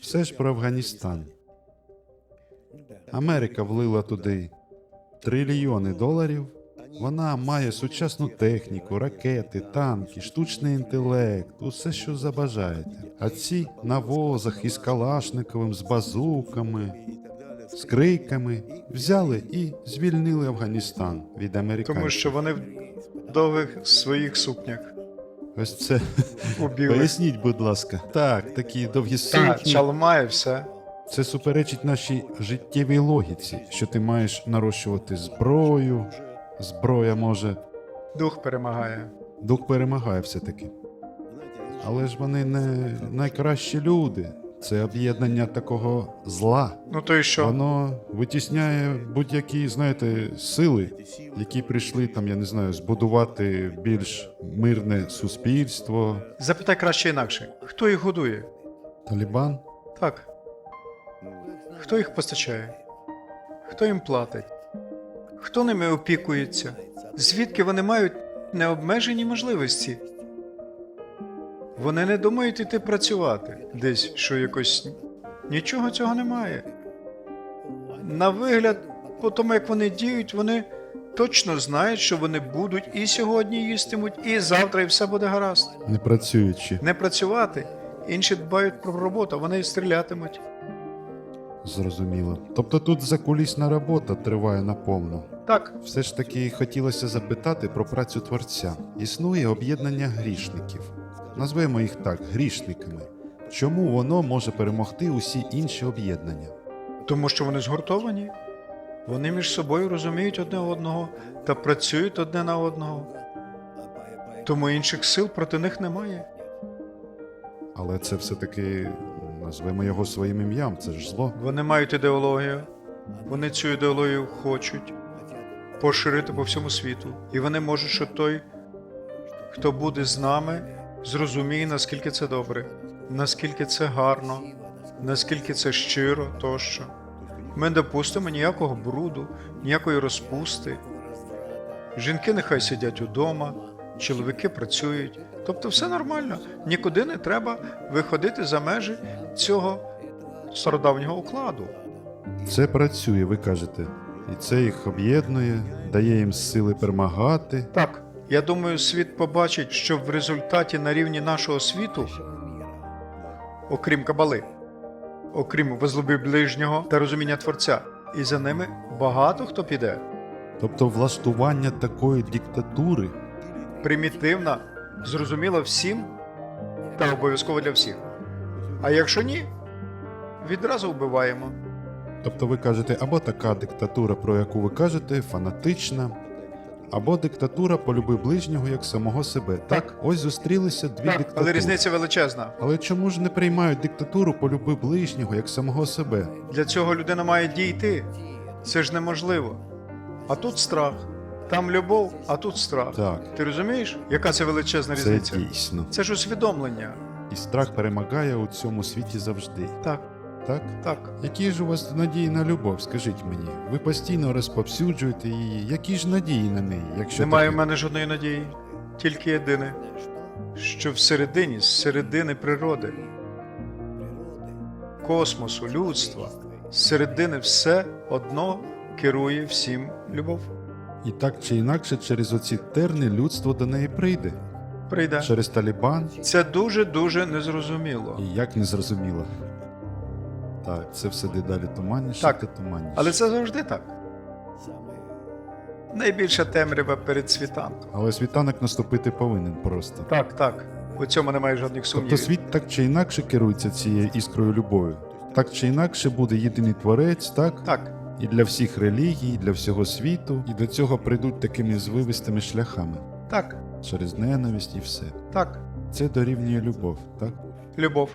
Все ж про Афганістан. Америка влила туди трильйони доларів. Вона має сучасну техніку, ракети, танки, штучний інтелект, усе, що забажаєте. А ці на возах із Калашниковим, з базуками, з криками взяли і звільнили Афганістан від американців. Тому що вони в довгих своїх сукнях Ось це поясніть, будь ласка. Так, такі довгі Так, сукні. чалма і все. Це суперечить нашій життєвій логіці, що ти маєш нарощувати зброю. Зброя може. Дух перемагає. Дух перемагає все-таки. Але ж вони не найкращі люди. Це об'єднання такого зла. Ну то і що? Воно витісняє будь-які, знаєте, сили, які прийшли там, я не знаю, збудувати більш мирне суспільство. Запитай краще інакше. Хто їх годує? Талібан. Так. Хто їх постачає? Хто їм платить? Хто ними опікується? Звідки вони мають необмежені можливості? Вони не думають іти працювати десь, що якось нічого цього немає. На вигляд, по тому як вони діють, вони точно знають, що вони будуть і сьогодні їстимуть, і завтра, і все буде гаразд. Не працюючи. Не працювати. Інші дбають про роботу, вони стрілятимуть. Зрозуміло. Тобто тут закулісна робота триває наповну. Так, Все ж таки хотілося запитати про працю творця. Існує об'єднання грішників. Назвемо їх так грішниками. Чому воно може перемогти усі інші об'єднання? тому що вони згуртовані. Вони між собою розуміють одне одного та працюють одне на одного. Тому інших сил проти них немає. Але це все-таки назвемо його своїм ім'ям, це ж зло. Вони мають ідеологію, вони цю ідеологію хочуть поширити по всьому світу. І вони можуть, що той, хто буде з нами, зрозуміє, наскільки це добре, наскільки це гарно, наскільки це щиро тощо. Ми не допустимо ніякого бруду, ніякої розпусти. Жінки нехай сидять удома, чоловіки працюють. Тобто все нормально. Нікуди не треба виходити за межі цього стародавнього укладу. Це працює, ви кажете. І це їх об'єднує, дає їм сили перемагати. Так, я думаю, світ побачить, що в результаті на рівні нашого світу, окрім кабали, окрім возлюби ближнього та розуміння Творця, і за ними багато хто піде. Тобто влаштування такої диктатури Примітивна, зрозуміла всім та обов'язково для всіх. А якщо ні, відразу вбиваємо. Тобто ви кажете, або така диктатура, про яку ви кажете, фанатична, або диктатура полюби ближнього як самого себе. Так, Так. ось зустрілися дві диктатури. Але різниця величезна. Але чому ж не приймають диктатуру полюби ближнього як самого себе? Для цього людина має дійти. Це ж неможливо. А тут страх. Там любов, а тут страх. Так, Ти розумієш, яка це величезна це різниця? дійсно. Це ж усвідомлення. І страх перемагає у цьому світі завжди. Так, Так? так. Які ж у вас надії на любов, скажіть мені? Ви постійно розповсюджуєте її. Які ж надії на неї, якщо Немає в таке? мене жодної надії. Тільки єдине, що всередині, з середини природи, космосу, людства, з середини все одно керує всім любов. І так чи інакше, через оці терни людство до неї прийде. Прийде. Через Талібан Це дуже-дуже незрозуміло. І як не зрозуміло. Так, це все дедалі туманніше Так. та туманніше. Але це завжди так. Найбільша темрява перед світанком. Але світанок наступити повинен просто. Так, так. У цьому немає жодних Тобто сумнівів. світ так чи інакше керується цією іскрою любові. Так чи інакше буде єдиний творець, так? Так, І для всіх релігій, і для всього світу, і до цього прийдуть такими звивистими шляхами так, через ненависть і все. так. Це дорівнює любов, так? Любов.